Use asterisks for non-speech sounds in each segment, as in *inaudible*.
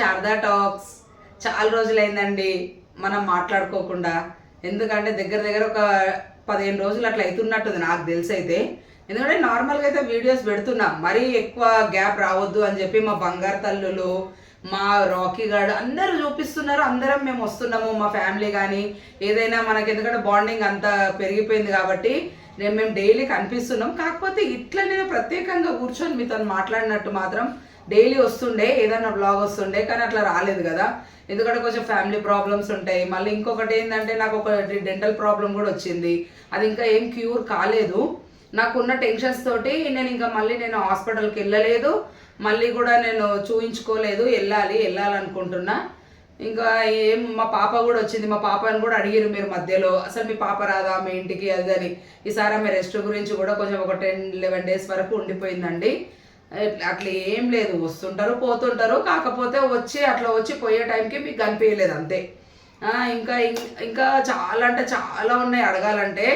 Sharada talks చాలా రోజులైందండి. మనం మాట్లాడుకోకుండా. ఎందుకంటే దగ్గర దగ్గర ఒక పదిహేను రోజులు అట్లా అవుతున్నట్టుంది నాకు తెలిసి అయితే ఎందుకంటే నార్మల్గా అయితే వీడియోస్ పెడుతున్నా. మరీ ఎక్కువ గ్యాప్ రావద్దు అని చెప్పి మా బంగారు తల్లులు మా రాకీ గార్డ్ అందరూ చూపిస్తున్నారు. అందరం మేము వస్తున్నాము మా ఫ్యామిలీ కానీ ఏదైనా మనకి ఎందుకంటే బాండింగ్ అంతా పెరిగిపోయింది కాబట్టి నేను మేము డైలీ కనిపిస్తున్నాం. కాకపోతే ఇట్లా నేను ప్రత్యేకంగా కూర్చొని మీతో మాట్లాడినట్టు మాత్రం డైలీ వస్తుండే ఏదైనా బ్లాగ్ వస్తుండే కానీ అట్లా రాలేదు కదా. ఎందుకంటే కొంచెం ఫ్యామిలీ ప్రాబ్లమ్స్ ఉంటాయి. మళ్ళీ ఇంకొకటి ఏంటంటే నాకు ఒక డెంటల్ ప్రాబ్లం కూడా వచ్చింది. అది ఇంకా ఏం క్యూర్ కాలేదు. నాకున్న టెన్షన్స్ తోటి నేను ఇంకా మళ్ళీ నేను హాస్పిటల్కి వెళ్ళలేదు. మళ్ళీ కూడా నేను చూయించుకోలేదు. వెళ్ళాలి వెళ్ళాలనుకుంటున్నా. ఇంకా ఏం మా పాప కూడా వచ్చింది. మా పాపని కూడా అడిగారు మీరు మధ్యలో. అసలు మీ పాప రాదా? మీ ఇంటికి? అది అని. ఈసారి ఆమె రెస్ట్ గురించి కూడా కొంచెం ఒక టెన్ లెవెన్ డేస్ వరకు ఉండిపోయిందండి. అట్లా ఏం లేదు. వస్తుంటారు పోతుంటారు. కాకపోతే వచ్చి అట్లా వచ్చి పోయే టైంకి మీకు కనిపించలేదు అంతే. ఇంకా ఇంకా చాలా అంటే చాలా ఉన్నాయి అడగాలంటే.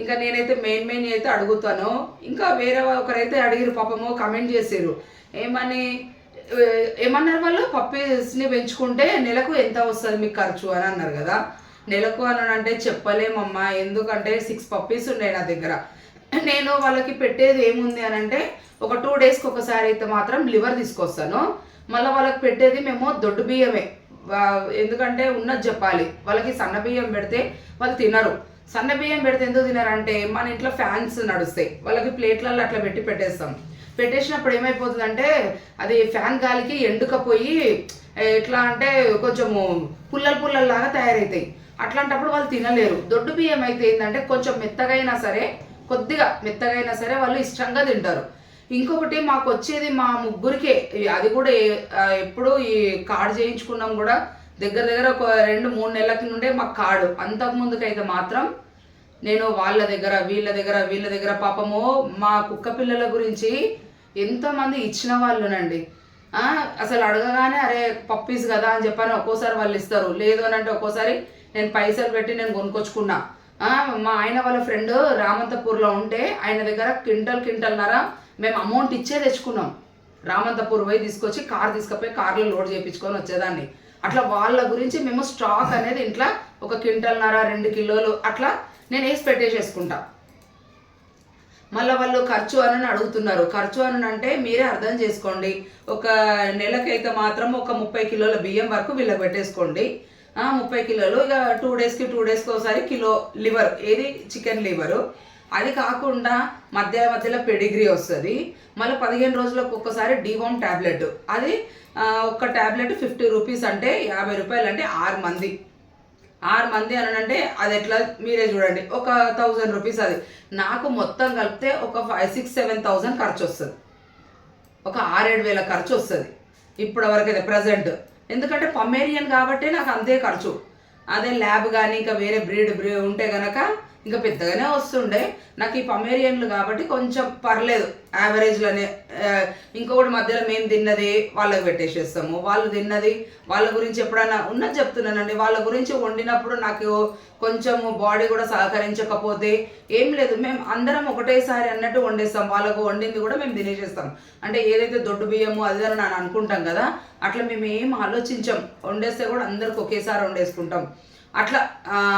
ఇంకా నేనైతే మెయిన్ మెయిన్ అయితే అడుగుతాను. ఇంకా వేరే ఒకరైతే అడిగిరు పాపము కమెంట్ చేసారు ఏమని ఏమన్నారు వాళ్ళు? పప్పీస్ని పెంచుకుంటే నెలకు ఎంత వస్తుంది మీకు ఖర్చు అని అన్నారు కదా. నెలకు అని అంటే చెప్పలేమమ్మా. ఎందుకంటే సిక్స్ పప్పీస్ ఉన్నాయి నా దగ్గర. నేను వాళ్ళకి పెట్టేది ఏముంది అని అంటే ఒక టూ డేస్కి ఒకసారి అయితే మాత్రం లివర్ తీసుకొస్తాను. మళ్ళీ వాళ్ళకి పెట్టేది మేము దొడ్డు బియ్యమే. ఎందుకంటే ఉన్నది చెప్పాలి. వాళ్ళకి సన్న బియ్యం పెడితే వాళ్ళు తినరు. సన్న బియ్యం పెడితే ఎందుకు తినరంటే మన ఇంట్లో ఫ్యాన్స్ నడుస్తాయి. వాళ్ళకి ప్లేట్లలో అట్లా పెట్టి పెట్టేస్తాం. పెట్టేసినప్పుడు ఏమైపోతుందంటే అది ఫ్యాన్ గాలికి ఎండుకపోయి ఎట్లా అంటే కొంచెము పుల్లలు పుల్లల్లాగా తయారవుతాయి అట్లాంటప్పుడు వాళ్ళు తినలేరు. దొడ్డు బియ్యం అయితే ఏంటంటే కొంచెం మెత్తగైనా సరే కొద్దిగా మెత్తగైనా సరే వాళ్ళు ఇష్టంగా తింటారు. ఇంకొకటి మాకు వచ్చేది మా ముగ్గురికే అది కూడా ఎప్పుడు ఈ కార్డు చేయించుకున్నాం కూడా. దగ్గర దగ్గర ఒక రెండు మూడు నెలల నుండే మాకు కార్డు అంతకు ముందుకైతే మాత్రం నేను వాళ్ళ దగ్గర వీళ్ళ దగ్గర వీళ్ళ దగ్గర పాపము మా కుక్క పిల్లల గురించి ఎంతోమంది ఇచ్చిన వాళ్ళునండి. అసలు అడగగానే అరే పప్పీస్ కదా అని చెప్పని ఒక్కోసారి వాళ్ళు ఇస్తారు. లేదు అని అంటే ఒక్కోసారి నేను పైసలు పెట్టి నేను కొనుక్కొచ్చుకున్నా. మా ఆయన వాళ్ళ ఫ్రెండ్ రామంతపూర్లో ఉంటే ఆయన దగ్గర క్వింటల్ క్వింటల్నర మేము అమౌంట్ ఇచ్చే తెచ్చుకున్నాం. రామంతపూర్ పోయి తీసుకొచ్చి కార్ తీసుకుపోయి కార్లో లోడ్ చేయించుకొని వచ్చేదాన్ని. అట్లా వాళ్ళ గురించి మేము స్టాక్ అనేది ఇంట్లో ఒక క్వింటల్నర రెండు కిలోలు అట్లా నేను వేసి పెట్టేసేసుకుంటా. మళ్ళీ వాళ్ళు ఖర్చు అని అడుగుతున్నారు. ఖర్చు అని అంటే మీరే అర్థం చేసుకోండి. ఒక నెలకైతే మాత్రం ఒక ముప్పై కిలోల బియ్యం వరకు వీళ్ళకి పెట్టేసుకోండి. ముప్పై కిలోలు. ఇక టూ డేస్కి టూ డేస్కి ఒకసారి కిలో లివర్ ఏది? Chicken liver. అది కాకుండా మధ్య మధ్యలో పెడిగ్రీ వస్తుంది. మళ్ళీ పదిహేను రోజులకు ఒక్కసారి డివామ్ ట్యాబ్లెట్ అది ఒక్క ట్యాబ్లెట్ ఫిఫ్టీ రూపీస్ అంటే యాభై రూపాయలు అంటే ఆరు మంది. ఆరు మంది అని అంటే అది ఎట్లా? మీరే చూడండి. ఒక థౌజండ్ రూపీస్ అది. నాకు మొత్తం కలిపితే ఒక ఫైవ్ సిక్స్ సెవెన్ థౌజండ్ ఖర్చు వస్తుంది ఒక ఆరేడు వేల ఖర్చు వస్తుంది ఇప్పటి వరకు అయితే ప్రజెంట్. ఎందుకంటే పమ్మేరియన్ కాబట్టి నాకు అంతే ఖర్చు. అదే ల్యాబ్ కానీ ఇంకా వేరే బ్రీడ్ బ్రీ ఉంటే కనుక ఇంకా పెద్దగానే వస్తుండే. నాకు ఈ పమేరియన్లు కాబట్టి కొంచెం పర్లేదు. యావరేజ్లోనే ఇంకొకటి మధ్యలో మేము తిన్నది వాళ్ళకి పెట్టేసేస్తాము. వాళ్ళు తిన్నది వాళ్ళ గురించి ఎప్పుడైనా ఉన్నది చెప్తున్నానండి. వాళ్ళ గురించి వండినప్పుడు నాకు కొంచెము బాడీ కూడా సహకరించకపోతే ఏం లేదు. మేము అందరం ఒకటేసారి అన్నట్టు వండేస్తాం. వాళ్ళకు వండింది కూడా మేము తినేసేస్తాం. అంటే ఏదైతే దొడ్డు బియ్యము అది అని నేను అనుకుంటాం కదా అట్లా మేము ఏం ఆలోచించాం. వండేస్తే కూడా అందరికి ఒకేసారి వండేసుకుంటాం. అట్లా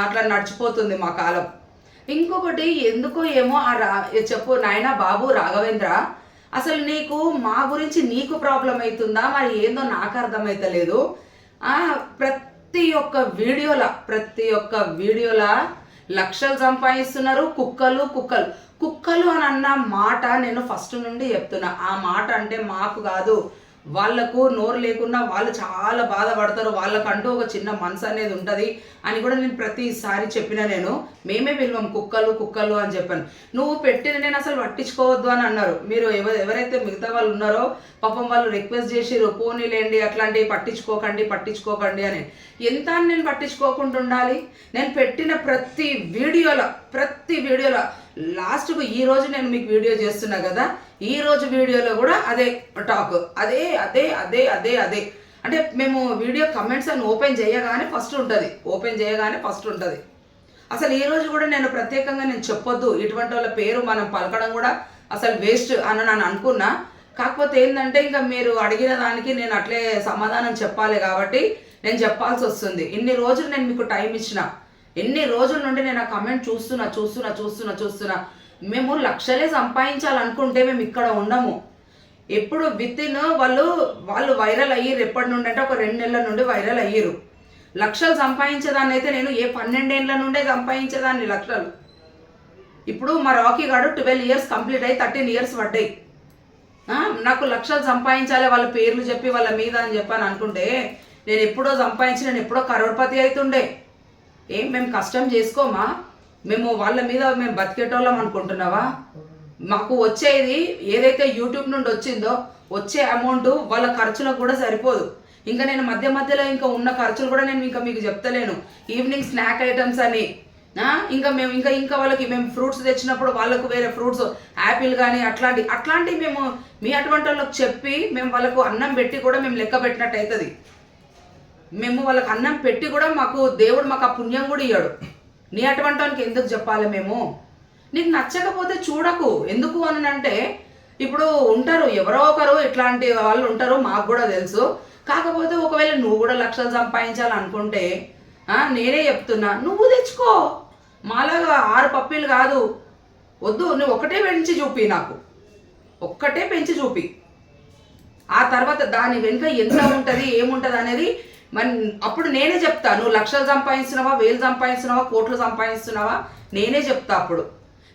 అట్లా నడిచిపోతుంది మా కాలం. ఇంకొకటి ఎందుకో ఏమో ఆ రా చెప్పు నాయన బాబు రాఘవేంద్ర అసలు నీకు మా గురించి నీకు ప్రాబ్లం అవుతుందా మరి ఏందో నాకు అర్థమైతలేదు. ఆ, ప్రతి ఒక్క వీడియోల ప్రతి ఒక్క వీడియోల లక్షలు సంపాదిస్తున్నారు. కుక్కలు కుక్కలు. కుక్కలు అని అన్న మాట నేను ఫస్ట్ నుండి చెప్తున్నా. ఆ మాట అంటే మాకు కాదు. వాళ్ళకు నోరు లేకున్నా వాళ్ళు చాలా బాధపడతారు. వాళ్ళకంటూ ఒక చిన్న మనసు అనేది ఉంటుంది అని కూడా నేను ప్రతిసారి చెప్పిన నేను. మేమే పిలువం కుక్కలు కుక్కలు అని చెప్పాను. నువ్వు పెట్టిన నేను అసలు పట్టించుకోవద్దు అని అన్నారు. మీరు ఎవ ఎవరైతే మిగతా వాళ్ళు ఉన్నారో పాపం వాళ్ళు రిక్వెస్ట్ చేసిరు పోనీలేండి అట్లాంటివి పట్టించుకోకండి పట్టించుకోకండి అని. ఎంత అని నేను పట్టించుకోకుండా ఉండాలి? నేను పెట్టిన ప్రతి వీడియోలో ప్రతి వీడియోలో లాస్ట్కు ఈ రోజు నేను మీకు వీడియో చేస్తున్నా కదా ఈ రోజు వీడియోలో కూడా అదే టాక్. అదే అదే అదే అదే అదే. అంటే మేము వీడియో కమెంట్స్ అని ఓపెన్ చేయగానే ఫస్ట్ ఉంటుంది. ఓపెన్ చేయగానే ఫస్ట్ ఉంటుంది. అసలు ఈ రోజు కూడా నేను ప్రత్యేకంగా నేను చెప్పొద్దు. ఇటువంటి వాళ్ళ పేరు మనం పలకడం కూడా అసలు వేస్ట్ అని నేను అనుకున్నా. కాకపోతే ఏంటంటే ఇంకా మీరు అడిగిన దానికి నేను అట్లే సమాధానం చెప్పాలి కాబట్టి నేను చెప్పాల్సి వస్తుంది. ఇన్ని రోజులు నేను మీకు టైం ఇచ్చిన. ఎన్ని రోజుల నుండి నేను ఆ కమెంట్ చూస్తున్నా చూస్తున్నా చూస్తున్నా చూస్తున్నా. మేము లక్షలే సంపాదించాలనుకుంటే మేము ఇక్కడ ఉండము. ఎప్పుడు విత్ ఇన్ వాళ్ళు వాళ్ళు వైరల్ అయ్యారు ఎప్పటి నుండి అంటే ఒక రెండు నెలల నుండి వైరల్ అయ్యారు లక్షలు సంపాదించేదాన్ని అయితే నేను ఏ పన్నెండేళ్ళ నుండే సంపాదించేదాన్ని లక్షలు. ఇప్పుడు మా రాకీ గాడు ట్వెల్వ్ ఇయర్స్ కంప్లీట్ అయ్యి థర్టీన్ ఇయర్స్ పడ్డాయి. నాకు లక్షలు సంపాదించాలి వాళ్ళ పేర్లు చెప్పి వాళ్ళ మీద అని చెప్పాను అనుకుంటే నేను ఎప్పుడో సంపాదించి నేను ఎప్పుడో కరోడ్పతి అవుతుండే ఏం మేము కష్టం చేసుకోమా? మేము వాళ్ళ మీద మేము బతికేటోళ్ళం అనుకుంటున్నావా? మాకు వచ్చేది ఏదైతే యూట్యూబ్ నుండి వచ్చిందో వచ్చే అమౌంట్ వాళ్ళ ఖర్చులకు కూడా సరిపోదు. ఇంకా నేను మధ్య మధ్యలో ఇంకా ఉన్న ఖర్చులు కూడా నేను ఇంకా మీకు చెప్తలేను. ఈవినింగ్ స్నాక్ ఐటమ్స్ అని ఇంకా మేము ఇంకా ఇంకా వాళ్ళకి మేము ఫ్రూట్స్ తెచ్చినప్పుడు వాళ్ళకు వేరే ఫ్రూట్స్ యాపిల్ కానీ అట్లాంటి అట్లాంటివి మేము మీ అటువంటి వాళ్ళకి చెప్పి మేము వాళ్ళకు అన్నం పెట్టి కూడా మేము లెక్క పెట్టినట్టు అవుతుంది మేము వాళ్ళకి అన్నం పెట్టి కూడా మాకు దేవుడు మాకు ఆ పుణ్యం కూడా ఇయ్యాడు. నీ అటువంటి వానికి ఎందుకు చెప్పాలి మేము? నీకు నచ్చకపోతే చూడకు. ఎందుకు అని అంటే ఇప్పుడు ఉంటారు ఎవరో ఒకరు ఇట్లాంటి వాళ్ళు ఉంటారు మాకు కూడా తెలుసు. కాకపోతే ఒకవేళ నువ్వు కూడా లక్షలు సంపాదించాలనుకుంటే నేనే చెప్తున్నా నువ్వు తెచ్చుకో. మాలాగా ఆరు పప్పీలు కాదు. వద్దు నువ్వు ఒకటే పెంచి చూపి నాకు. ఒక్కటే పెంచి చూపి. ఆ తర్వాత దాని వెనుక ఎంత ఉంటుంది ఏముంటుంది అనేది మరి అప్పుడు నేనే చెప్తా నువ్వు లక్షలు సంపాదిస్తున్నావా వేలు సంపాదిస్తున్నావా కోట్లు సంపాదిస్తున్నావా? నేనే చెప్తా అప్పుడు.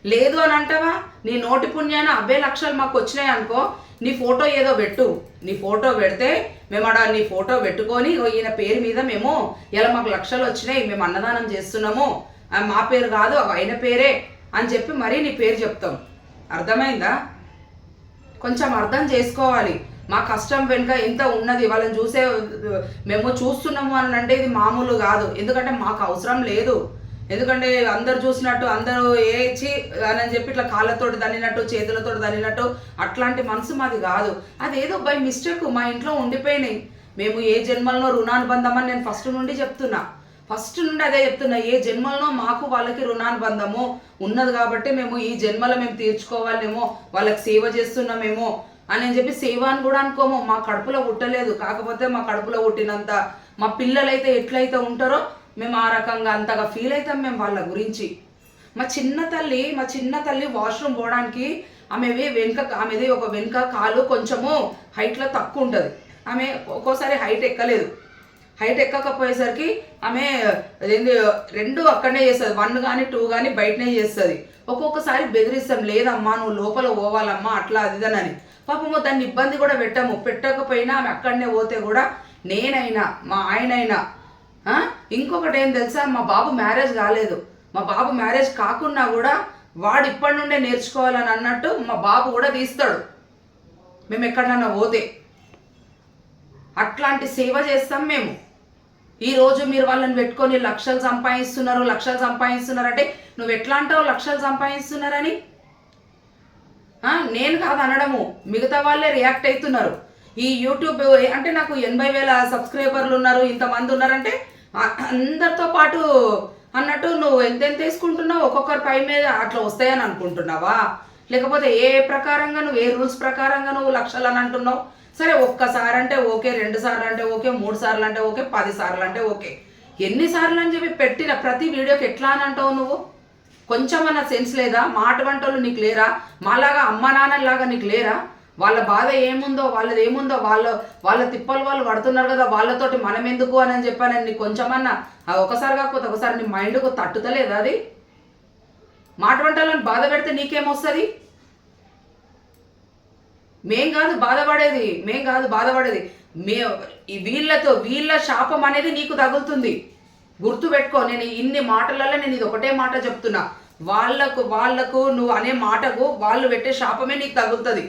లేదు అని అంటావా? నీ నోటి పుణ్యాన అవే లక్షలు మాకు వచ్చినాయి అనుకో నీ ఫోటో ఏదో పెట్టు. నీ ఫోటో పెడితే మేము అడ నీ ఫోటో పెట్టుకొని ఈయన పేరు మీద మేము ఇలా మాకు లక్షలు వచ్చినాయి మేము అన్నదానం చేస్తున్నాము. మా పేరు కాదు ఆయన పేరే అని చెప్పి మరీ నీ పేరు చెప్తాం. అర్థమైందా? కొంచెం అర్థం చేసుకోవాలి. మా కష్టం వెనుక ఎంత ఉన్నది వాళ్ళని చూసే మేము చూస్తున్నాము అని అంటే ఇది మామూలు కాదు. ఎందుకంటే మాకు అవసరం లేదు. ఎందుకంటే అందరు చూసినట్టు అందరూ ఏచి అని చెప్పి ఇట్లా కాళ్ళతో దన్నినట్టు చేతులతో దన్నినట్టు అట్లాంటి మనసు మాది కాదు. అదేదో బై మిస్టేక్ మా ఇంట్లో ఉండిపోయినాయి. మేము ఏ జన్మల్లో రుణానుబంధం అని నేను ఫస్ట్ నుండి చెప్తున్నా. ఫస్ట్ నుండి అదే చెప్తున్నా ఏ జన్మల్లో మాకు వాళ్ళకి రుణానుబంధము ఉన్నది కాబట్టి మేము ఈ జన్మలో మేము తీర్చుకోవాలేమో వాళ్ళకి సేవ చేస్తున్నామేమో అని అని చెప్పి సేవ అని కూడా అనుకోము. మా కడుపులో పుట్టలేదు. కాకపోతే మా కడుపులో పుట్టినంత మా పిల్లలైతే ఎట్లయితే ఉంటారో మేము ఆ రకంగా అంతగా ఫీల్ అవుతాం మేము వాళ్ళ గురించి. మా చిన్న తల్లి మా చిన్న తల్లి వాష్రూమ్ పోవడానికి ఆమెవి వెనుక ఆమెది ఒక వెనుక కాలు కొంచెము హైట్లో తక్కువ ఉంటుంది. ఆమె ఒక్కోసారి హైట్ ఎక్కలేదు. హైట్ ఎక్కకపోయేసరికి ఆమె అదేంది రెండు అక్కడనే చేస్తుంది. వన్ కానీ టూ కానీ బయటనే చేస్తుంది. ఒక్కొక్కసారి బెదిరిస్తాం లేదమ్మా నువ్వు లోపల పోవాలమ్మా అట్లా అదిదనని పాపము దాన్ని ఇబ్బంది కూడా పెట్టాము. పెట్టకపోయినా ఆమె అక్కడనే పోతే కూడా నేనైనా మా ఆయనైనా ఇంకొకటి ఏం తెలుసా? మా బాబు మ్యారేజ్ కాలేదు. మా బాబు మ్యారేజ్ కాకున్నా కూడా వాడు ఇప్పటి నుండే నేర్చుకోవాలని అన్నట్టు మా బాబు కూడా తీస్తాడు. మేము ఎక్కడన్నా పోతే. అట్లాంటి సేవ చేస్తాం మేము. ఈరోజు మీరు వాళ్ళని పెట్టుకొని లక్షలు సంపాదిస్తున్నారు లక్షలు సంపాదిస్తున్నారు అంటే నువ్వు ఎట్లా అంటావు లక్షలు సంపాదిస్తున్నారని? నేను కాదు అనడము. మిగతా వాళ్ళే రియాక్ట్ అవుతున్నారు. ఈ యూట్యూబ్ అంటే నాకు ఎనభై వేల సబ్స్క్రైబర్లు ఉన్నారు ఇంతమంది ఉన్నారంటే అందరితో పాటు అన్నట్టు నువ్వు ఎంతెంత తీసుకుంటున్నావు ఒక్కొక్కరి పై మీద అట్లా వస్తాయని అనుకుంటున్నావా? లేకపోతే ఏ ప్రకారంగా నువ్వు ఏ రూల్స్ ప్రకారంగా నువ్వు లక్షలు అని అంటున్నావు? సరే ఒక్కసారి అంటే ఓకే రెండు సార్లు అంటే ఓకే మూడు సార్లు అంటే ఓకే పది సార్లు అంటే ఓకే ఎన్నిసార్లు అని చెప్పి పెట్టిన ప్రతి వీడియోకి ఎట్లా అని అంటావు నువ్వు? కొంచెమన్నా సెన్స్ లేదా? మాట వంటలు నీకు లేరా? మాలాగా అమ్మ నాన్నలాగా నీకు లేరా? వాళ్ళ బాధ ఏముందో వాళ్ళది ఏముందో వాళ్ళ వాళ్ళ తిప్పలు వాళ్ళు పడుతున్నారు కదా వాళ్ళతోటి మనం ఎందుకు అని చెప్పానని నీకు కొంచెమన్నా ఒకసారి కాకపోతే ఒకసారి నీ మైండ్కు తట్టుతలేదా అది? మాట వంటలను బాధ పెడితే నీకేమొస్తుంది? మేం కాదు బాధపడేది మేం కాదు బాధపడేది. మే వీళ్ళతో వీళ్ళ శాపం అనేది నీకు తగులుతుంది. గుర్తు పెట్టుకో నేను ఇన్ని మాటలలో నేను ఇది ఒకటే మాట చెప్తున్నా. వాళ్ళకు వాళ్ళకు నువ్వు అనే మాటకు వాళ్ళు పెట్టే శాపమే నీకు తగులుతుంది.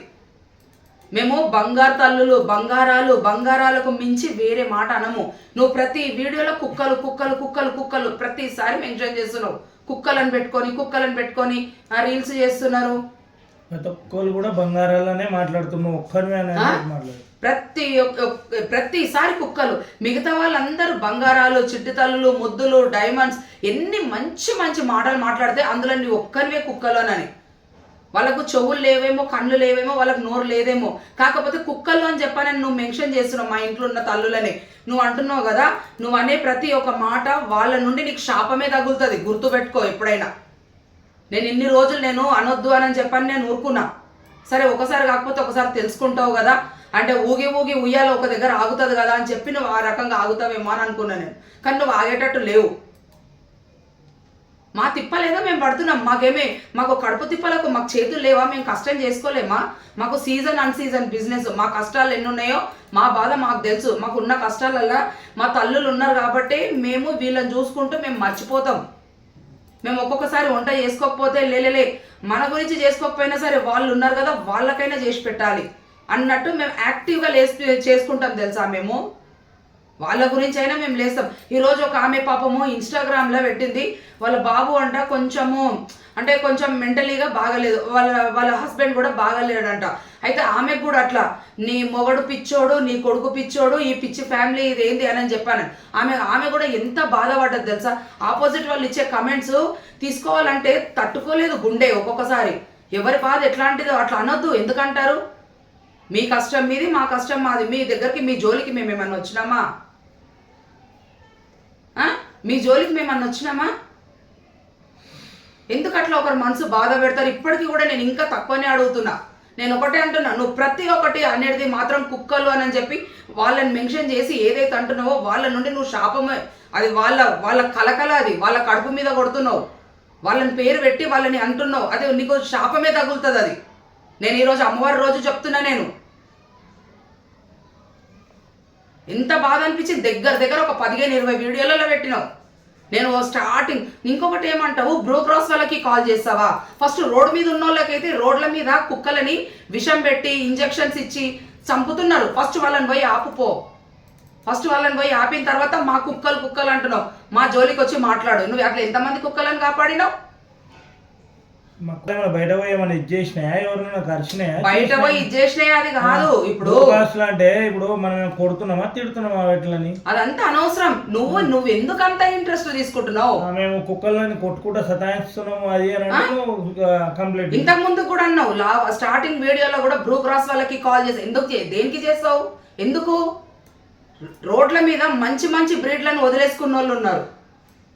మేము బంగారు తల్లులు బంగారాలు బంగారాలకు మించి వేరే మాట అనము. నువ్వు ప్రతి వీడియోలో కుక్కలు కుక్కలు కుక్కలు కుక్కలు ప్రతిసారి మెన్షన్ చేస్తున్నావు. కుక్కలను పెట్టుకొని కుక్కలను పెట్టుకొని రీల్స్ చేస్తున్నారు. ప్రతి ఒక్కరు కూడా బంగారాలనే మాట్లాడుతున్నావు. ఒక్కరివే? మాట్లాడు ప్రతి ప్రతిసారి కుక్కలు మిగతా వాళ్ళందరూ బంగారాలు చిట్టి తల్లులు ముద్దులు డైమండ్స్ ఎన్ని మంచి మంచి మాటలు మాట్లాడితే అందులో నీ ఒక్కరివే కుక్కలోనని. వాళ్ళకు చెవులు లేవేమో కళ్ళు లేవేమో వాళ్ళకు నోరు లేదేమో. కాకపోతే కుక్కలు అని చెప్పానని నువ్వు మెన్షన్ చేస్తున్నావు మా ఇంట్లో ఉన్న తల్లులని. నువ్వు అంటున్నావు కదా నువ్వు అనే ప్రతి ఒక్క మాట వాళ్ళ నుండి నీకు శాపమే తగులుతుంది. గుర్తుపెట్టుకో ఎప్పుడైనా. నేను ఇన్ని రోజులు నేను అనొద్దు అని చెప్పని నేను ఊరుకున్నా. సరే ఒకసారి కాకపోతే ఒకసారి తెలుసుకుంటావు కదా అంటే ఊగి ఊగి ఉయ్యాల ఒక దగ్గర ఆగుతుంది కదా అని చెప్పి నువ్వు ఆ రకంగా ఆగుతావేమో అని అనుకున్నాను నేను. కానీ నువ్వు ఆగేటట్టు లేవు. మా తిప్పలేదో మేము పడుతున్నాం. మాకేమే మాకు కడుపు తిప్పలకు మాకు చేతులు లేవా? మేము కష్టం చేసుకోలేమా? మాకు సీజన్ అన్ సీజన్ బిజినెస్. మా కష్టాలు ఎన్ని ఉన్నాయో మా బాధ మాకు తెలుసు. మాకు ఉన్న కష్టాలల్లా మా తల్లులు ఉన్నారు కాబట్టి మేము వీళ్ళని చూసుకుంటూ మేము మర్చిపోతాం. మేము ఒక్కొక్కసారి వంట చేసుకోకపోతే లేలే మన గురించి చేసుకోకపోయినా సరే వాళ్ళు ఉన్నారు కదా వాళ్ళకైనా చేసి పెట్టాలి. అన్నట్టు మేము యాక్టివ్గా లేసి చేసుకుంటాం తెలుసా మేము? వాళ్ళ గురించి అయినా మేము లేస్తాం. ఈరోజు ఒక ఆమె పాపము ఇన్స్టాగ్రామ్లో పెట్టింది. వాళ్ళ బాబు అంట కొంచెము అంటే కొంచెం మెంటలీగా బాగలేదు. వాళ్ళ వాళ్ళ హస్బెండ్ కూడా బాగలేడంట. అయితే ఆమెకు కూడా అట్లా నీ మొగడు పిచ్చోడు నీ కొడుకు పిచ్చోడు ఈ పిచ్చి ఫ్యామిలీ ఇది ఏంది? అని అని చెప్పాను. ఆమె ఆమె కూడా ఎంత బాధపడ్డది తెలుసా? ఆపోజిట్ వాళ్ళు ఇచ్చే కమెంట్స్ తీసుకోవాలంటే తట్టుకోలేదు గుండె ఒక్కొక్కసారి. ఎవరి బాధ ఎట్లాంటిదో అట్లా అనొద్దు. ఎందుకంటారు? మీ కష్టం మీది మా కష్టం మాది. మీ దగ్గరికి మీ జోలికి మేము ఏమన్నా వచ్చినామా? మీ జోలికి మేము అన్న వచ్చినామా? ఎందుకు అట్లా ఒకరు మనసు బాధ పెడతారు? ఇప్పటికీ కూడా నేను ఇంకా తక్కువనే అడుగుతున్నా. నేను ఒకటే అంటున్నా నువ్వు ప్రతి ఒక్కటి అనేది మాత్రం కుక్కలు అని చెప్పి వాళ్ళని మెన్షన్ చేసి ఏదైతే అంటున్నావో వాళ్ళ నుండి నువ్వు శాపమే అది వాళ్ళ వాళ్ళ కలకల అది. వాళ్ళ కడుపు మీద కొడుతున్నావు. వాళ్ళని పేరు పెట్టి వాళ్ళని అంటున్నావు. అది నీకు శాపమే తగులుతుంది అది. నేను ఈరోజు అమ్మవారి రోజు చెప్తున్నా నేను. ఎంత బాధ అనిపించింది. దగ్గర దగ్గర ఒక పదిహేను ఇరవై వీడియోలలో పెట్టినావు. నేను స్టార్టింగ్ ఇంకొకటి ఏమంటావు? బ్రూ క్రాస్ వాళ్ళకి కాల్ చేస్తావా? ఫస్ట్ రోడ్ మీద ఉన్న వాళ్ళకైతే రోడ్ల మీద కుక్కలని విషం పెట్టి ఇంజెక్షన్స్ ఇచ్చి చంపుతున్నారు. ఫస్ట్ వాళ్ళని పోయి ఆపుపో. ఫస్ట్ వాళ్ళని పోయి ఆపిన తర్వాత మా కుక్కలు కుక్కలు అంటున్నావు. మా జోలికి వచ్చి మాట్లాడు. నువ్వు అట్లా ఎంతమంది కుక్కలను కాపాడినావు? బయట పోయి ఏమైనా ఇది చేసినాయా? ఎవరైనా ఖర్చునాయా బయట పోయి ఇది చేసినాయి అది కాదు ఇప్పుడు. కాస్ట్లు అంటే ఇప్పుడు మనం కొడుతున్నామా తిడుతున్నామా వీటిని అదంతా అనవసరం. నువ్వు నువ్వు ఎందుకు అంత ఇంట్రెస్ట్ తీసుకుంటున్నావు మేము కుక్కలని కొట్టుకుంటా సతాయిస్తున్నాము అది అని కంప్లీట్ ఇంతకు ముందు కూడా అన్నావు స్టార్టింగ్ వీడియోలో కూడా బ్రూ క్రాస్ వాళ్ళకి కాల్ చేసి ఎందుకు దేనికి చేస్తావు? ఎందుకు? రోడ్ల మీద మంచి మంచి బ్రీడ్లను వదిలేసుకున్న వాళ్ళు ఉన్నారు.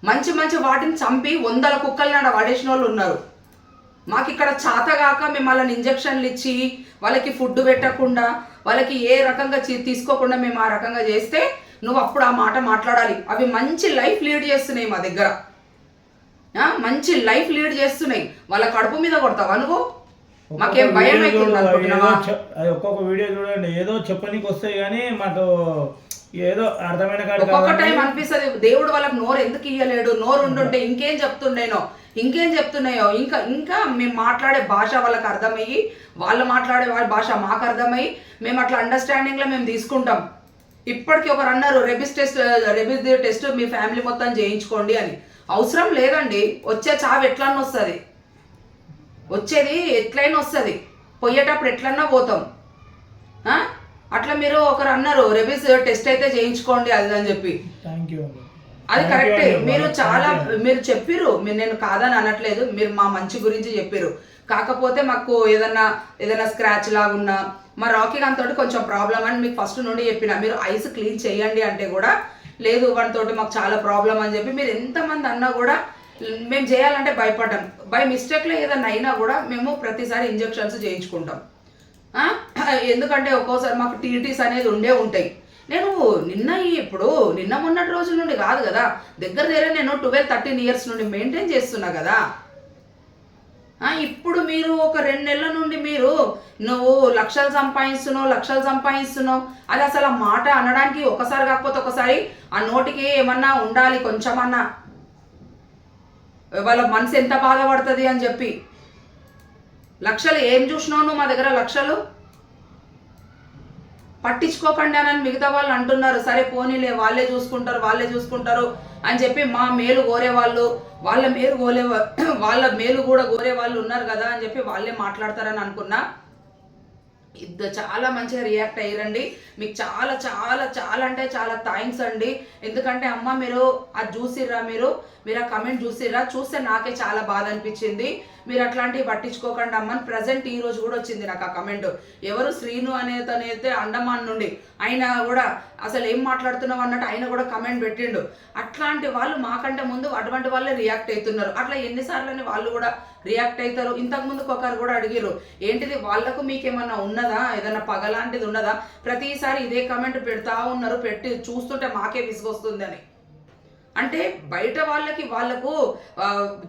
మంచి మంచి వాటిని చంపి వందల కుక్కలను ఆడ పడేసిన వాళ్ళు ఉన్నారు. మాకు ఇక్కడ చాతగాక మేము వాళ్ళని ఇంజక్షన్లు ఇచ్చి వాళ్ళకి ఫుడ్ పెట్టకుండా వాళ్ళకి ఏ రకంగా తీసుకోకుండా మేము ఆ రకంగా చేస్తే నువ్వు అప్పుడు ఆ మాట మాట్లాడాలి. అవి మంచి లైఫ్ లీడ్ చేస్తున్నాయి మా దగ్గర. మంచి లైఫ్ లీడ్ చేస్తున్నాయి. వాళ్ళ కడుపు మీద కొడతావా నువ్వు? మాకేం భయం ఒక్కొక్క వీడియో చూడండి ఏదో చెప్పనీకి వస్తాయి కానీ మాకు ఏదో అర్థమైన ఒక్కొక్క టైం అనిపిస్తుంది. దేవుడు వాళ్ళకి నోరు ఎందుకు ఇయ్యలేడు? నోరు ఉండుంటే ఇంకేం చెప్తుండేనో? ఇంకేం చెప్తున్నాయో? ఇంకా ఇంకా మేము మాట్లాడే భాష వాళ్ళకి అర్థమయ్యి వాళ్ళు మాట్లాడే వాళ్ళ భాష మాకు అర్థమయ్యి మేము అట్లా అండర్స్టాండింగ్లో మేము తీసుకుంటాం. ఇప్పటికీ ఒకరు అన్నారు రెబిస్ టెస్ట్ రెబిస్ టెస్ట్ మీ ఫ్యామిలీ మొత్తం చేయించుకోండి అని. అవసరం లేదండి. వచ్చే చావు ఎట్లన్నా వస్తుంది. వచ్చేది ఎట్లయినా వస్తుంది. పోయేటప్పుడు ఎట్లన్నా పోతాం. అట్లా మీరు ఒకరు అన్నారు రెబిస్ టెస్ట్ అయితే చేయించుకోండి అది అని చెప్పి. థ్యాంక్ యూ అది కరెక్టే. మీరు చాలా. మీరు చెప్పిర్రు మీరు నేను కాదని అనట్లేదు మీరు మా మంచి గురించి చెప్పిర్రు కాకపోతే మాకు ఏదన్నా ఏదైనా స్క్రాచ్ లాగున్నా మా రాకీ తోటి కొంచెం ప్రాబ్లం అని మీకు ఫస్ట్ నుండి చెప్పిన మీరు ఐస్ క్లీన్ చేయండి అంటే కూడా లేదు వాటితోటి మాకు చాలా ప్రాబ్లం అని చెప్పి మీరు ఎంతమంది అన్నా కూడా మేము చేయాలంటే భయపడ్డాం బై మిస్టేక్లో ఏదైనా అయినా కూడా మేము ప్రతిసారి ఇంజెక్షన్స్ చేయించుకుంటాం? ఎందుకంటే ఒక్కోసారి మాకు టీటీస్ అనేది ఉండే ఉంటాయి నేను నిన్న ఇప్పుడు నిన్న మొన్నటి రోజుల నుండి కాదు కదా దగ్గర దగ్గర నేను ట్వెల్వ్ థర్టీన్ ఇయర్స్ నుండి మెయింటైన్ చేస్తున్నా కదా. ఇప్పుడు మీరు ఒక రెండు నెలల నుండి మీరు నువ్వు లక్షలు సంపాదిస్తున్నావు లక్షలు సంపాదిస్తున్నావు అది అసలు ఆ మాట అనడానికి ఒకసారి కాకపోతే ఒకసారి ఆ నోటికి ఏమన్నా ఉండాలి కొంచెమన్నా? వాళ్ళ మనసు ఎంత బాధపడుతుంది అని చెప్పి. లక్షలు ఏం చూసినావు నువ్వు మా దగ్గర లక్షలు? పట్టించుకోకండి అని మిగతా వాళ్ళు అంటున్నారు. సరే పోనీలే వాళ్ళే చూసుకుంటారు వాళ్ళే చూసుకుంటారు అని చెప్పి మా మేలు కోరే వాళ్ళు వాళ్ళ మేలు కోరే *clears throat* వాళ్ళ మేలు కూడా కోరే వాళ్ళు ఉన్నారు కదా అని చెప్పి వాళ్ళే మాట్లాడతారని అనుకున్నా. ఇద్దరు చాలా మంచిగా రియాక్ట్ అయ్యారండి. మీకు చాలా చాలా చాలా అంటే చాలా థ్యాంక్స్ అండి. ఎందుకంటే అమ్మ మీరు అది చూసిర్రా మీరు? మీరు ఆ కమెంట్ చూసిరా చూస్తే నాకే చాలా బాధ అనిపించింది. మీరు అట్లాంటివి పట్టించుకోకండి అమ్మని ప్రజెంట్ ఈ రోజు కూడా వచ్చింది నాకు ఆ కమెంట్ ఎవరు శ్రీను అనేతనైతే అయితే అండమాన్ నుండి. ఆయన కూడా అసలు ఏం మాట్లాడుతున్నావు అన్నట్టు ఆయన కూడా కమెంట్ పెట్టిండు. అట్లాంటి వాళ్ళు మాకంటే ముందు అటువంటి వాళ్ళే రియాక్ట్ అవుతున్నారు అట్లా ఎన్నిసార్లు వాళ్ళు కూడా రియాక్ట్ అవుతారు ఇంతకుముందుకు ఒకరు కూడా అడిగారు ఏంటిది వాళ్ళకు మీకేమన్నా ఉన్నదా? ఏదైనా పగలాంటిది ఉన్నదా? ప్రతిసారి ఇదే కమెంట్ పెడతా ఉన్నారు. పెట్టి చూస్తుంటే మాకే విసుగొస్తుంది అని అంటే బయట వాళ్ళకి వాళ్ళకు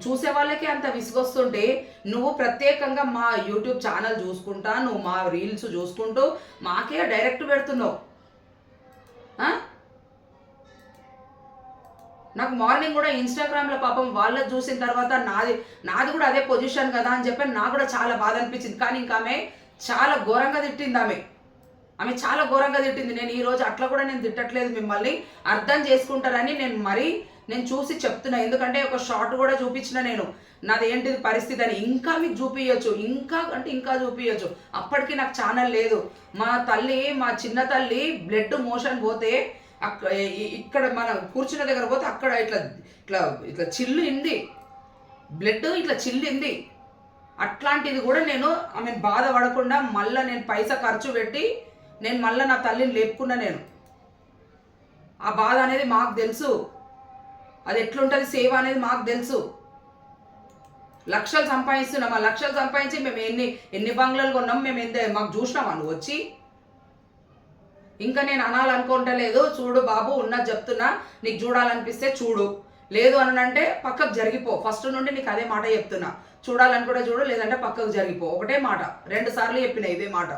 చూసే వాళ్ళకి అంత విసుగొస్తుంటే నువ్వు ప్రత్యేకంగా మా యూట్యూబ్ ఛానల్ చూసుకుంటా నువ్వు మా రీల్స్ చూసుకుంటూ మాకే డైరెక్ట్ పెడుతున్నావు. నాకు మార్నింగ్ కూడా ఇన్స్టాగ్రామ్లో పాపం వాళ్ళది చూసిన తర్వాత నాది నాది కూడా అదే పొజిషన్ కదా అని చెప్పి నాకు కూడా చాలా బాధ అనిపించింది. కానీ ఇంకా ఆమె చాలా ఘోరంగా తిట్టింది ఆమె ఆమె చాలా ఘోరంగా తిట్టింది. నేను ఈ రోజు అట్లా కూడా నేను తిట్టట్లేదు మిమ్మల్ని. అర్థం చేసుకుంటారని నేను మరీ నేను చూసి చెప్తున్నా. ఎందుకంటే ఒక షార్ట్ కూడా చూపించిన నేను. నాది ఏంటిది పరిస్థితి అని ఇంకా మీకు చూపించచ్చు ఇంకా అంటే ఇంకా చూపించచ్చు అప్పటికి నాకు ఛానల్ లేదు. మా తల్లి మా చిన్న తల్లి బ్లడ్ మోషన్ పోతే అక్కడ ఇక్కడ మనం కూర్చున్న దగ్గర పోతే అక్కడ ఇట్లా ఇట్లా ఇట్లా చిల్లు ఇంది బ్లడ్ ఇట్లా చిల్లింది. అట్లాంటిది కూడా నేను ఆమె బాధపడకుండా మళ్ళీ నేను పైసా ఖర్చు పెట్టి నేను మళ్ళీ నా తల్లిని లేపుకున్నా నేను. ఆ బాధ అనేది మాకు తెలుసు. అది ఎట్లుంటుంది? సేవ అనేది మాకు తెలుసు. లక్షలు సంపాదిస్తున్నాం. ఆ లక్షలు సంపాదించి మేము ఎన్ని ఎన్ని బంగ్లాలు కొన్నాం? మేము ఎంత మాకు చూసినామా నువ్వు వచ్చి? ఇంకా నేను అనాలనుకుంటలేదు. చూడు బాబు ఉన్నది చెప్తున్నా. నీకు చూడాలనిపిస్తే చూడు. లేదు అని అంటే పక్కకు జరిగిపో. ఫస్ట్ నుండి నీకు అదే మాట చెప్తున్నా. చూడాలనుకుంటే చూడు లేదంటే పక్కకు జరిగిపో. ఒకటే మాట. రెండు సార్లు చెప్పిన ఇదే మాట.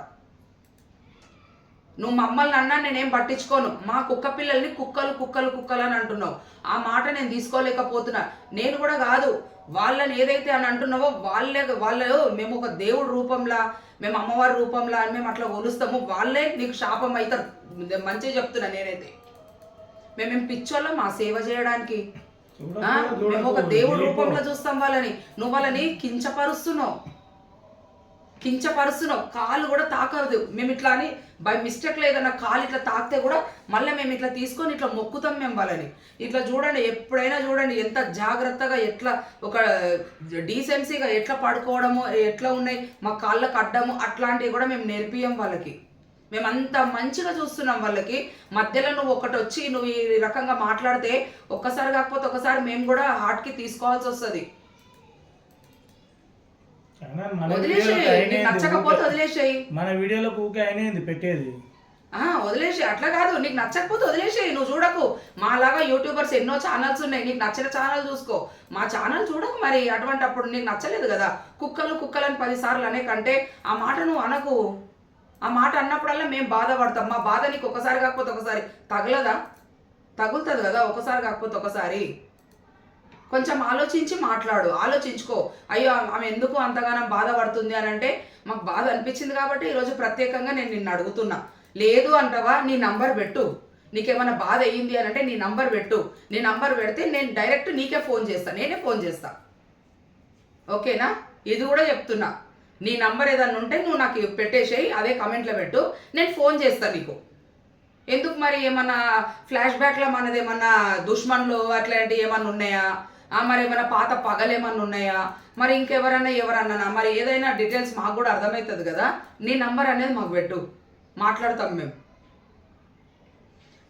నువ్వు మమ్మల్ని అన్నా నేనేం పట్టించుకోను. మా కుక్క పిల్లల్ని కుక్కలు కుక్కలు కుక్కలు అని అంటున్నావు. ఆ మాట నేను తీసుకోలేకపోతున్నా. నేను కూడా కాదు. వాళ్ళని ఏదైతే అని అంటున్నావో వాళ్ళే వాళ్ళు మేము ఒక దేవుడు రూపంలా మేము అమ్మవారి రూపంలా అని మేము అట్లా కొలుస్తాము. వాళ్ళే నీకు శాపం అవుతారు మంచిగా చెప్తున్నా నేనైతే. మేమేం పిచ్చోళ్ళం? మా సేవ చేయడానికి. మేము ఒక దేవుడి. రూపంలో చూస్తాం వాళ్ళని. నువ్వు వాళ్ళని కించపరుస్తున్నావు. కించపరుస్తున్నావు కాలు కూడా తాకదు. మేము ఇట్లా అని బై మిస్టేక్ లేదన్నా కాలు ఇట్లా తాకితే కూడా మళ్ళీ మేము ఇట్లా తీసుకొని ఇట్లా మొక్కుతాం మేము వాళ్ళని ఇట్లా చూడండి ఎప్పుడైనా చూడండి ఎంత జాగ్రత్తగా ఎట్లా ఒక డీసెన్సీగా ఎట్లా పడుకోవడము ఎట్లా ఉన్నాయి మా కాళ్ళకు అడ్డము అట్లాంటివి కూడా మేము నేర్పియం వాళ్ళకి. మేము అంత మంచిగా చూస్తున్నాం వాళ్ళకి. మధ్యలో నువ్వు ఒకటి వచ్చి నువ్వు ఈ రకంగా మాట్లాడితే ఒక్కసారి కాకపోతే ఒకసారి మేము కూడా హార్ట్కి తీసుకోవాల్సి వస్తుంది. వదిలేసేయి నచ్చకపోతే వదిలేసేయి. మన వీడియోలకు ఊకే అయినేంది పెట్టేది. ఆ, వదిలేసేయి అట్లా కాదు నీకు నచ్చకపోతే వదిలేసేయి నువ్వు చూడకు. మాలాగా యూట్యూబర్స్ ఎన్నో ఛానల్స్ ఉన్నాయి నీకు నచ్చిన ఛానల్ చూసుకో. మా ఛానల్ చూడకు మరి అటువంటి అప్పుడు నీకు నచ్చలేదు కదా. కుక్కలు కుక్కలని పది సార్లు అనే కంటే ఆ మాట నువ్వు అనకు. ఆ మాట అన్నప్పుడల్లా మేము బాధపడతాం. మా బాధ నీకు ఒకసారి కాకపోతే ఒకసారి తగలదా? తగులుతుంది కదా ఒకసారి కాకపోతే ఒకసారి. కొంచెం ఆలోచించి మాట్లాడు. ఆలోచించుకో. అయ్యో ఆమె ఎందుకు అంతగానం బాధపడుతుంది అని అంటే మాకు బాధ అనిపించింది కాబట్టి ఈరోజు ప్రత్యేకంగా నేను నిన్ను అడుగుతున్నా. లేదు అంటావా నీ నంబర్ పెట్టు. నీకేమైనా బాధ అయ్యింది అని అంటే నీ నంబర్ పెట్టు. నీ నంబర్ పెడితే నేను డైరెక్ట్ నీకే ఫోన్ చేస్తాను నేనే ఫోన్ చేస్తా. ఓకేనా? ఇది కూడా చెప్తున్నా. నీ నంబర్ ఏదన్నా ఉంటే నువ్వు నాకు పెట్టేసేయి అదే కమెంట్లో పెట్టు. నేను ఫోన్ చేస్తాను నీకు. ఎందుకు మరి ఏమన్నా ఫ్లాష్ బ్యాక్లో మనది ఏమన్నా దుష్మన్లు అట్లాంటివి ఏమన్నా ఉన్నాయా? మరి ఏమైనా పాత పగలేమన్నా ఉన్నాయా? మరి ఇంకెవరన్నా ఎవరన్నా మరి ఏదైనా డీటెయిల్స్ మాకు కూడా అర్థమవుతుంది కదా? నీ నంబర్ అనేది మాకు పెట్టు. మాట్లాడతాం మేము.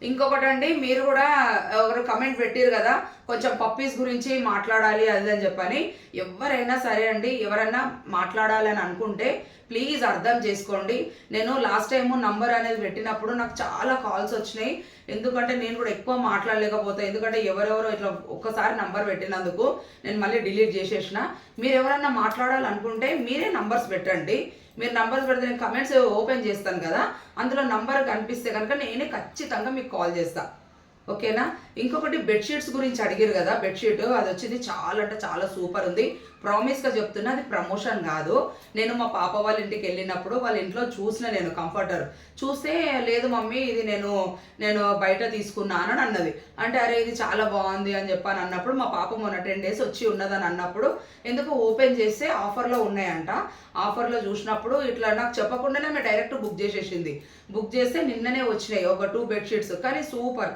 ఇంకొకటి అండి మీరు కూడా ఎవరు కమెంట్ పెట్టారు కదా? కొంచెం పప్పీస్ గురించి మాట్లాడాలి అది అని చెప్పని. ఎవరైనా సరే అండి ఎవరైనా మాట్లాడాలని అనుకుంటే ప్లీజ్ అర్థం చేసుకోండి. నేను లాస్ట్ టైము నంబర్ అనేది పెట్టినప్పుడు నాకు చాలా కాల్స్ వచ్చినాయి. ఎందుకంటే నేను కూడా ఎక్కువ మాట్లాడలేకపోతా. ఎందుకంటే ఎవరెవరో ఇట్లా ఒక్కసారి నంబర్ పెట్టినందుకు నేను మళ్ళీ డిలీట్ చేసేసిన. మీరు ఎవరన్నా మాట్లాడాలనుకుంటే మీరే నంబర్స్ పెట్టండి. మీరు నంబర్స్ పెడితే నేను కమెంట్స్ ఓపెన్ చేస్తాను కదా. అందులో నంబర్ కనిపిస్తే కనుక నేనే ఖచ్చితంగా మీకు కాల్ చేస్తాను ఓకేనా? ఇంకొకటి బెడ్షీట్స్ గురించి అడిగారు కదా బెడ్షీట్ అది వచ్చింది చాలా అంటే చాలా సూపర్ ఉంది. ప్రామిస్గా చెప్తున్నా అది ప్రమోషన్ కాదు. నేను మా పాప వాళ్ళ ఇంటికి వెళ్ళినప్పుడు వాళ్ళ ఇంట్లో చూసిన నేను కంఫర్టర్ చూస్తే లేదు మమ్మీ ఇది నేను నేను బయట తీసుకున్నాను అని అన్నది. అంటే అరే ఇది చాలా బాగుంది అని చెప్పాను అన్నప్పుడు మా పాప మొన్న టెన్ డేస్ వచ్చి ఉన్నదని అన్నప్పుడు ఎందుకు ఓపెన్ చేస్తే ఆఫర్లో ఉన్నాయంట. ఆఫర్లో చూసినప్పుడు ఇట్లా నాకు చెప్పకుండానే మేము డైరెక్ట్ బుక్ చేసేసింది. బుక్ చేస్తే నిన్ననే వచ్చినాయి ఒక టూ బెడ్షీట్స్ కానీ సూపర్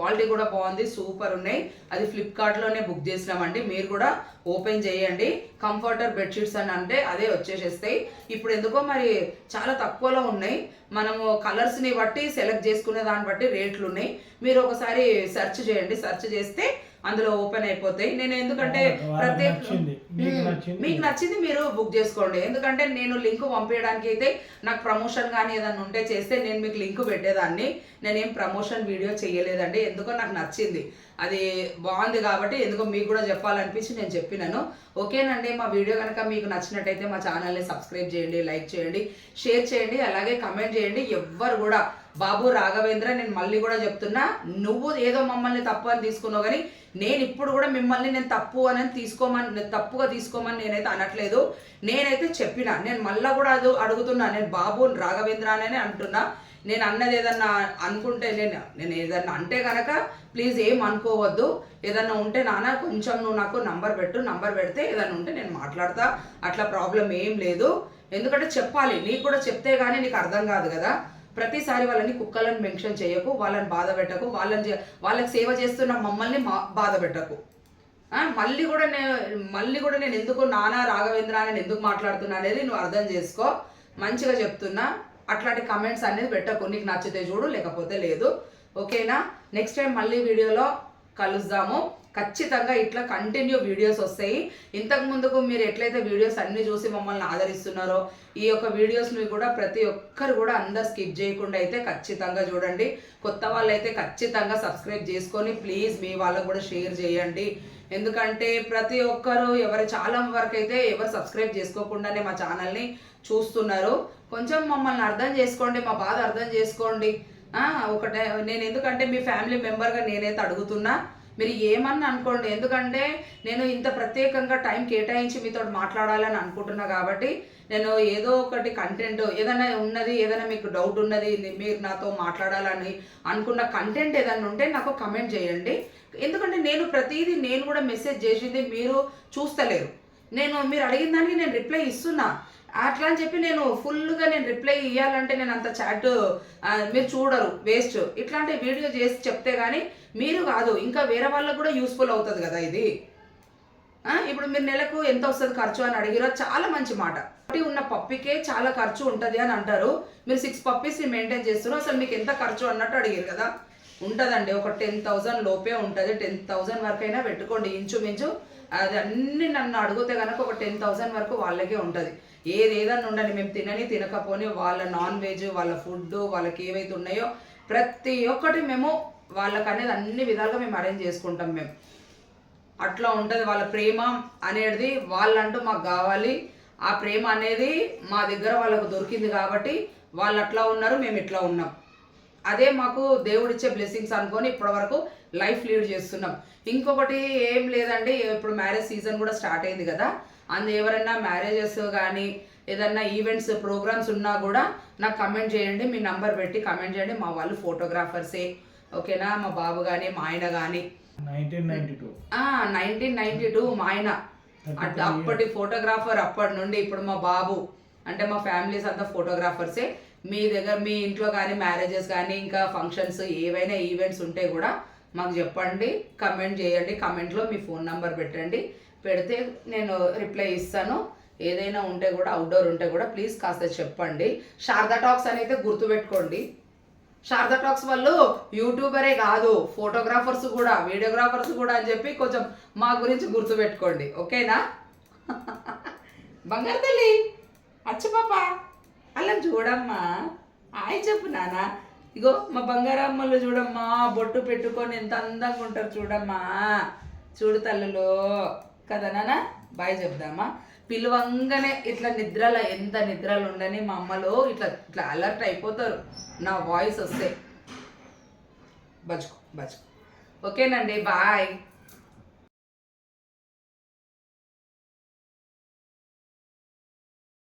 క్వాలిటీ కూడా బాగుంది సూపర్ ఉన్నాయి. అది ఫ్లిప్కార్ట్లోనే బుక్ చేసినామండి. మీరు కూడా ఓపెన్ చేయండి. కంఫర్టర్ బెడ్షీట్స్ అని అంటే అదే వచ్చేసేస్తాయి. ఇప్పుడు ఎందుకో మరి చాలా తక్కువలో ఉన్నాయి. మనము కలర్స్ని బట్టి సెలెక్ట్ చేసుకునే దాన్ని బట్టి రేట్లు ఉన్నాయి. మీరు ఒకసారి సెర్చ్ చేయండి. సెర్చ్ చేస్తే అందులో ఓపెన్ అయిపోతాయి. నేను ఎందుకంటే ప్రత్యేక. మీకు నచ్చింది. మీరు బుక్ చేసుకోండి. ఎందుకంటే నేను లింక్ పంపించడానికి అయితే నాకు ప్రమోషన్ కానీ ఏదైనా ఉంటే చేస్తే నేను మీకు లింక్ పెట్టేదాన్ని. నేనేం ప్రమోషన్ వీడియో చేయలేదండి. ఎందుకో నాకు నచ్చింది. అది బాగుంది కాబట్టి ఎందుకో మీకు కూడా చెప్పాలనిపించి నేను చెప్పినాను. ఓకేనండి మా వీడియో కనుక మీకు నచ్చినట్టయితే మా ఛానల్ని సబ్స్క్రైబ్ చేయండి లైక్ చేయండి షేర్ చేయండి అలాగే కమెంట్ చేయండి. ఎవ్వరు కూడా బాబు రాఘవేంద్ర నేను మళ్ళీ కూడా చెప్తున్నా నువ్వు ఏదో మమ్మల్ని తప్పు అని తీసుకున్నావు కానీ నేను ఇప్పుడు కూడా మిమ్మల్ని నేను తప్పు అని తీసుకోమని తప్పుగా తీసుకోమని నేనైతే అనట్లేదు. నేనైతే చెప్పిన నేను మళ్ళీ కూడా అది అడుగుతున్నా నేను బాబు రాఘవేంద్ర అనే అంటున్నా. నేను అన్నది ఏదన్నా అనుకుంటే నేను నేను ఏదన్నా అంటే కనుక ప్లీజ్ ఏం అనుకోవద్దు. ఏదన్నా ఉంటే నాన్న కొంచెం నువ్వు నాకు నంబర్ పెట్టు నంబర్ పెడితే ఏదన్నా ఉంటే నేను మాట్లాడతా. అట్లా ప్రాబ్లం ఏం లేదు. ఎందుకంటే చెప్పాలి నీకు కూడా చెప్తే కానీ నీకు అర్థం కాదు కదా. ప్రతిసారి వాళ్ళని కుక్కలను మెన్షన్ చేయకు వాళ్ళని బాధ పెట్టకు వాళ్ళని వాళ్ళకి సేవ చేస్తున్న మమ్మల్ని మా- బాధ పెట్టకు. మళ్ళీ కూడా నేను మళ్ళీ కూడా నేను ఎందుకు నానా రాఘవేంద్ర అని ఎందుకు మాట్లాడుతున్నా అనేది నువ్వు అర్థం చేసుకో. మంచిగా చెప్తున్నా. అట్లాంటి కమెంట్స్ అనేది పెట్టకు. నీకు నచ్చితే చూడు లేకపోతే లేదు. ఓకేనా? నెక్స్ట్ టైం మళ్ళీ వీడియోలో కలుద్దాము. ఖచ్చితంగా ఇట్లా కంటిన్యూ వీడియోస్ వస్తాయి. ఇంతకు ముందుకు మీరు ఎట్లయితే వీడియోస్ అన్ని చూసి మమ్మల్ని ఆదరిస్తున్నారో ఈ యొక్క వీడియోస్ని కూడా ప్రతి ఒక్కరు కూడా అందరు స్కిప్ చేయకుండా అయితే ఖచ్చితంగా చూడండి. కొత్త వాళ్ళు అయితే ఖచ్చితంగా సబ్స్క్రైబ్ చేసుకొని ప్లీజ్ మీ వాళ్ళకు కూడా షేర్ చేయండి. ఎందుకంటే ప్రతి ఒక్కరు ఎవరు చాలా వరకు అయితే ఎవరు సబ్స్క్రైబ్ చేసుకోకుండానే మా ఛానల్ని చూస్తున్నారు. కొంచెం మమ్మల్ని అర్థం చేసుకోండి మా బాధ అర్థం చేసుకోండి. ఒకటే నేను ఎందుకంటే మీ ఫ్యామిలీ మెంబర్గా నేనైతే అడుగుతున్నా. మీరు ఏమన్నా అనుకోండి ఎందుకంటే నేను ఇంత ప్రత్యేకంగా టైం కేటాయించి మీతో మాట్లాడాలని అనుకుంటున్నా కాబట్టి నేను ఏదో ఒకటి కంటెంట్ ఏదైనా ఉన్నది ఏదైనా మీకు డౌట్ ఉన్నది మీరు నాతో మాట్లాడాలని అనుకున్న కంటెంట్ ఏదైనా ఉంటే నాకు కమెంట్ చేయండి. ఎందుకంటే నేను ప్రతిదీ నేను కూడా మెసేజ్ చేసింది మీరు చూస్తలేరు. నేను మీరు అడిగిన దానికి నేను రిప్లై ఇస్తున్నా. అట్లా అని చెప్పి నేను ఫుల్గా నేను రిప్లై ఇవ్వాలంటే నేను అంత చాట్ మీరు చూడరు వేస్ట్ ఇట్లాంటి వీడియో చేసి చెప్తే కానీ మీరు కాదు ఇంకా వేరే వాళ్ళకు కూడా యూస్ఫుల్ అవుతుంది కదా ఇది? ఇప్పుడు మీరు నెలకు ఎంత వస్తుంది ఖర్చు అని అడిగిరా చాలా మంచి మాట. ఒకటి ఉన్న పప్పికే చాలా ఖర్చు ఉంటుంది అని అంటారు. మీరు సిక్స్ పప్పీస్ని మెయింటైన్ చేస్తున్నారు. అసలు మీకు ఎంత ఖర్చు అన్నట్టు అడిగారు కదా? ఉంటుందండి ఒక టెన్ థౌజండ్ లోపే ఉంటుంది. టెన్ థౌజండ్ వరకు అయినా పెట్టుకోండి ఇంచుమించు. అది అన్ని నన్ను అడిగితే కనుక ఒక టెన్ థౌజండ్ వరకు వాళ్ళకే ఉంటుంది. ఏది ఏదన్నా ఉండండి మేము తినని తినకపోని వాళ్ళ నాన్ వెజ్ వాళ్ళ ఫుడ్ వాళ్ళకి ఏవైతే ఉన్నాయో ప్రతి ఒక్కటి మేము వాళ్ళకి అనేది అన్ని విధాలుగా మేము అరేంజ్ చేసుకుంటాం మేము. అట్లా ఉంటుంది వాళ్ళ ప్రేమ అనేది వాళ్ళంటూ మాకు కావాలి. ఆ ప్రేమ అనేది మా దగ్గర వాళ్ళకు దొరికింది కాబట్టి వాళ్ళు అట్లా ఉన్నారు మేము ఇట్లా ఉన్నాం. అదే మాకు దేవుడిచ్చే బ్లెస్సింగ్స్ అనుకొని ఇప్పటివరకు లైఫ్ లీడ్ చేస్తున్నాం. ఇంకొకటి ఏం లేదండి ఇప్పుడు మ్యారేజ్ సీజన్ కూడా స్టార్ట్ అయింది కదా. అందు ఎవరైనా మ్యారేజెస్ కానీ ఏదన్నా ఈవెంట్స్ ప్రోగ్రామ్స్ ఉన్నా కూడా నాకు కమెంట్ చేయండి. మీ నంబర్ పెట్టి కమెంట్ చేయండి. మా వాళ్ళు ఫోటోగ్రాఫర్సే ఓకేనా? మా బాబు కానీ మా ఆయన కానీ నైన్టీన్ నైన్టీ టూ. మా ఆయన. అట్- అప్పటి ఫోటోగ్రాఫర్ అప్పటి నుండి ఇప్పుడు మా బాబు. అంటే మా ఫ్యామిలీస్ అంతా ఫోటోగ్రాఫర్సే. మీ దగ్గర మీ ఇంట్లో కానీ మ్యారేజెస్ కానీ ఇంకా ఫంక్షన్స్ ఏవైనా ఈవెంట్స్ ఉంటే కూడా మాకు చెప్పండి కమెంట్ చేయండి. కమెంట్లో మీ ఫోన్ నంబర్ పెట్టండి. పెడితే నేను రిప్లై ఇస్తాను. ఏదైనా ఉంటే కూడా అవుట్డోర్ ఉంటే కూడా ప్లీజ్ కాస్త చెప్పండి. శారదా టాక్స్ అని అయితే గుర్తుపెట్టుకోండి. శారదా టాక్స్ వాళ్ళు యూట్యూబరే కాదు ఫోటోగ్రాఫర్స్ కూడా వీడియోగ్రాఫర్స్ కూడా అని చెప్పి కొంచెం మా గురించి గుర్తుపెట్టుకోండి ఓకేనా? బంగారు తల్లి అచ్చు పాప. అలా చూడమ్మా. హాయ్ చెప్పు నానా ఇగో మా బంగారమ్మలు చూడమ్మా బొట్టు పెట్టుకొని ఎంత అందంగా ఉంటారు చూడమ్మా. చూడు తల్లులో. కదా నానా బాయ్ చెప్దామా? పిలువంగానే ఇట్లా నిద్రలో ఎంత నిద్రలు ఉండని మా అమ్మలో ఇట్లా ఇట్లా అలర్ట్ అయిపోతారు. నా వాయిస్ వస్తే. బజ్కో బజ్కో ఓకేనండి బాయ్.